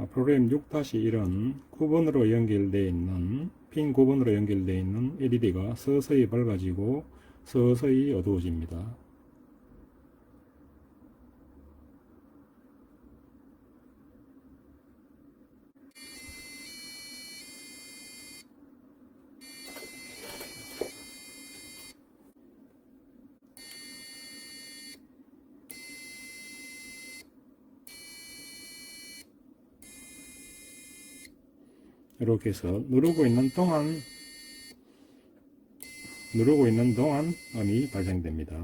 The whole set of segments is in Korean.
아, 프로그램 6-1은 9번으로 연결되어 있는 핀 9번으로 연결되어 있는 LED가 서서히 밝아지고 서서히 어두워집니다. 이렇게 해서 누르고 있는 동안 누르고 있는 동안 음이 발생됩니다.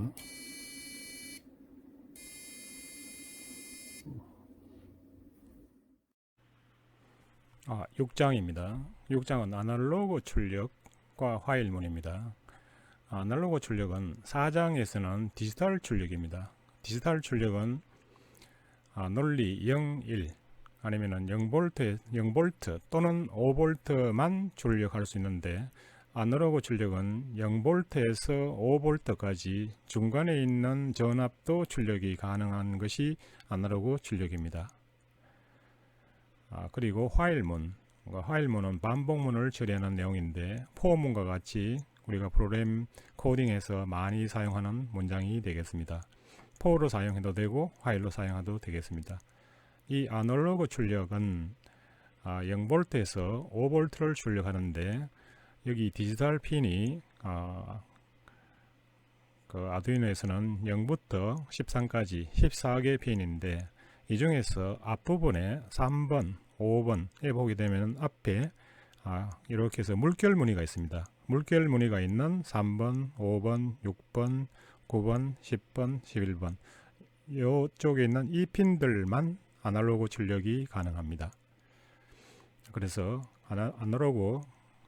아, 6장입니다. 6장은 아날로그 출력과 화일문입니다. 아날로그 출력은 4장에서는 디지털 출력입니다. 디지털 출력은 아, 논리 0, 1 아니면은 0볼트, 0볼트 또는 5볼트만 출력할 수 있는데 아날로그 출력은 0볼트에서 5볼트까지 중간에 있는 전압도 출력이 가능한 것이 아날로그 출력입니다. 아, 그리고 화일문, 그러니까 화일문은 반복문을 처리하는 내용인데 포문과 같이 우리가 프로그램 코딩에서 많이 사용하는 문장이 되겠습니다. 포로 사용해도 되고 화일로 사용해도 되겠습니다. 이 아날로그 출력은 아, 0볼트에서 5볼트를 출력하는데 여기 디지털 핀이 아, 그 아두이노에서는 0부터 13까지 14개 핀인데 이 중에서 앞부분에 3번, 5번에 보게 되면 앞에 아, 이렇게 해서 물결 무늬가 있습니다. 물결 무늬가 있는 3번, 5번, 6번, 9번, 10번, 11번 이쪽에 있는 이 핀들만 아날로그 출력이 가능합니다. 그래서 아나, 아날로그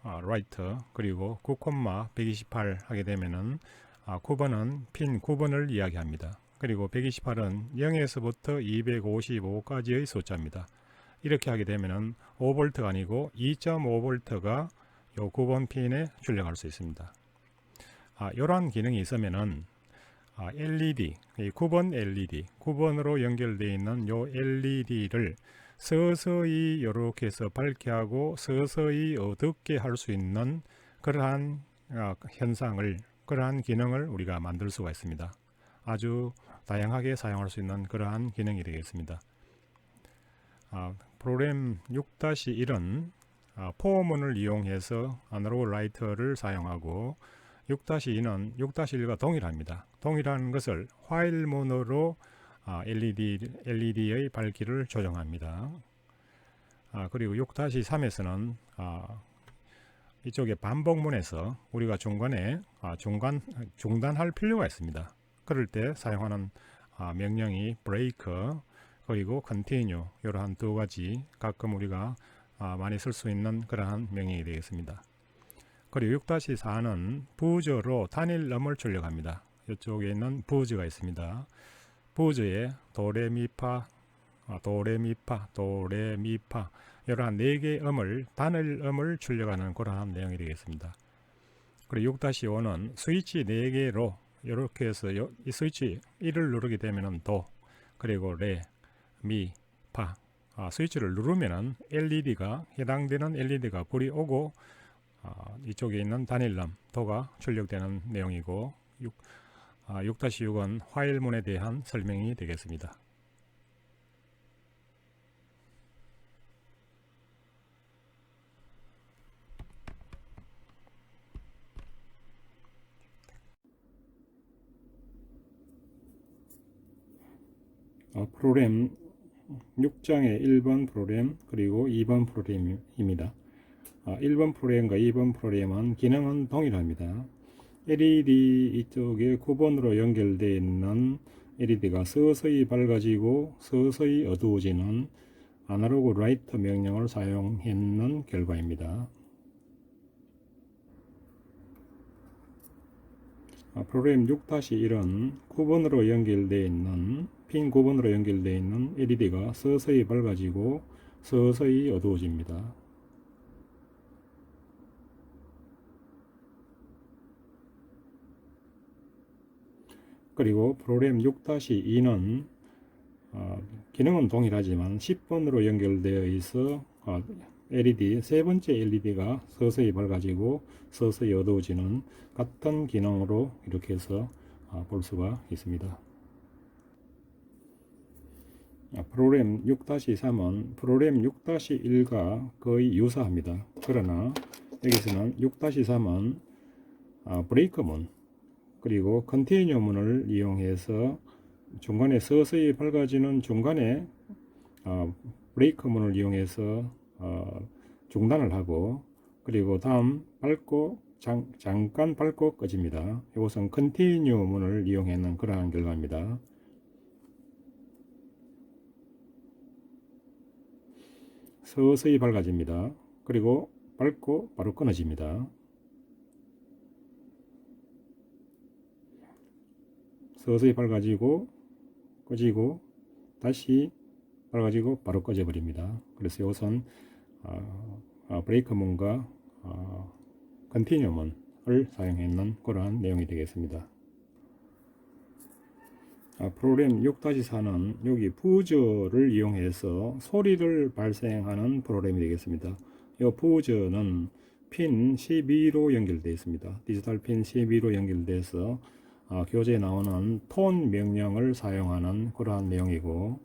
아, 라이터 그리고 9,128 하게 되면은 아, 9번은 핀 9번을 이야기합니다. 그리고 128은 0에서부터 255까지의 숫자입니다. 이렇게 하게 되면은 5V가 아니고 2.5V가 요 9번 핀에 출력할 수 있습니다. 아, 이러한 기능이 있으면은 아, LED, 이 9번 LED, 9번으로 연결되어 있는 요 LED를 서서히 이렇게 해서 밝게 하고 서서히 어둡게 할 수 있는 그러한 아, 현상을, 그러한 기능을 우리가 만들 수가 있습니다. 아주 다양하게 사용할 수 있는 그러한 기능이 되겠습니다. 아, 프로그램 6-1은 아, 포문을 이용해서 아날로그 라이터를 사용하고 6-2는 6-1과 동일합니다. 동일한 것을 화일문으로 아, LED, LED의 밝기를 조정합니다. 아, 그리고 6-3에서는 아, 이쪽에 반복문에서 우리가 중간에 아, 중간, 중단할 필요가 있습니다. 그럴 때 사용하는 아, 명령이 break 그리고 continue 이러한 두 가지 가끔 우리가 아, 많이 쓸 수 있는 그러한 명령이 되겠습니다. 그리고 6-4는 부저로 단일 음을 출력합니다. 이쪽에 있는 부즈가 있습니다. 부즈에 도레미파, 아, 도레미파, 도레미파 이러한 네 개의 음을 단일 음을 출력하는 그러한 내용이 되겠습니다. 그리고 6-5는 스위치 4개로 이렇게 해서 요- 이 스위치 1을 누르게 되면은 도 그리고 레, 미, 파 아, 스위치를 누르면은 LED가 해당되는 LED가 불이 오고 아, 이쪽에 있는 단일남 도가 출력되는 내용이고 6, 아, 6-6은 화일문에 대한 설명이 되겠습니다. 아, 프로그램 6장의 1번 프로그램 그리고 2번 프로그램입니다. 아, 1번 프로그램과 2번 프로그램은 기능은 동일합니다. LED 이쪽에 9번으로 연결되어 있는 LED가 서서히 밝아지고 서서히 어두워지는 아날로그 라이터 명령을 사용했는 결과입니다. 아, 프로그램 6-1은 9번으로 연결되어 있는 핀 9번으로 연결되어 있는 LED가 서서히 밝아지고 서서히 어두워집니다. 그리고 프로그램 6-2는 어, 기능은 동일하지만 10번으로 연결되어 있어 어, LED 세 번째 LED가 서서히 밝아지고 서서히 어두워지는 같은 기능으로 이렇게 해서 어, 볼 수가 있습니다. 아, 프로그램 6-3은 프로그램 6-1과 거의 유사합니다. 그러나 여기서는 6-3은 아, 브레이크문 그리고 컨테이너 문을 이용해서 중간에 서서히 밝아지는 중간에 어, 브레이크 문을 이용해서 어, 중단을 하고 그리고 다음 밟고 잠, 잠깐 밟고 꺼집니다. 이것은 컨티뉴 문을 이용했는 그러한 결과입니다. 서서히 밝아집니다. 그리고 밟고 바로 끊어집니다. 서서히 밝아지고 꺼지고 다시 밝아지고 바로 꺼져 버립니다. 그래서 이것은 어, 어, 브레이크 문과 어, 컨티뉴 문을 사용했는 그러한 내용이 되겠습니다. 아, 프로그램 6-4는 여기 부저를 이용해서 소리를 발생하는 프로그램이 되겠습니다. 이 부저는 핀 12로 연결되어 있습니다. 디지털 핀 12로 연결돼서 어, 교재에 나오는 톤 명령을 사용하는 그러한 내용이고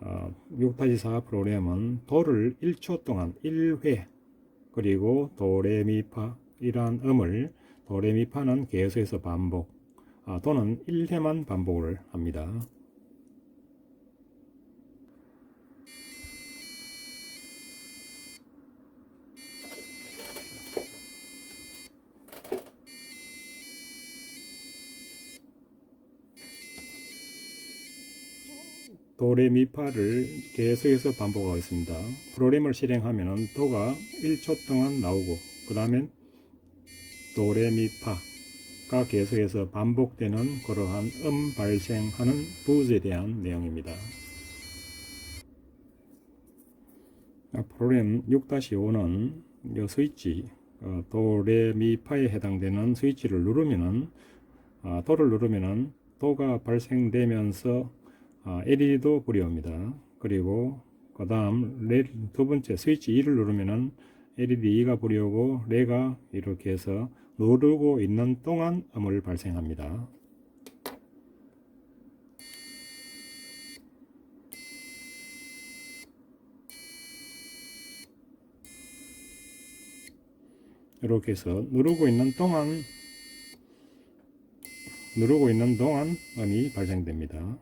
어, 6-4 프로그램은 도를 1초 동안 1회 그리고 도레미파 이러한 음을 도레미파는 계속해서 반복 아, 도는 1회만 반복을 합니다. 도레미파를 계속해서 반복하고 있습니다. 프로그램을 실행하면 도가 1초 동안 나오고 그 다음엔 도레미파가 계속해서 반복되는 그러한 음 발생하는 부즈에 대한 내용입니다. 아, 프로그램 6-5는 이 스위치 어, 도레미파에 해당되는 스위치를 누르면은 아, 도를 누르면은 도가 발생되면서 아, LED도 불이옵니다. 그리고 그 다음 두 번째 스위치 2를 누르면은 LED 2가 불이오고 레가 이렇게 해서 누르고 있는 동안 음을 발생합니다. 이렇게 해서 누르고 있는 동안 누르고 있는 동안 음이 발생됩니다.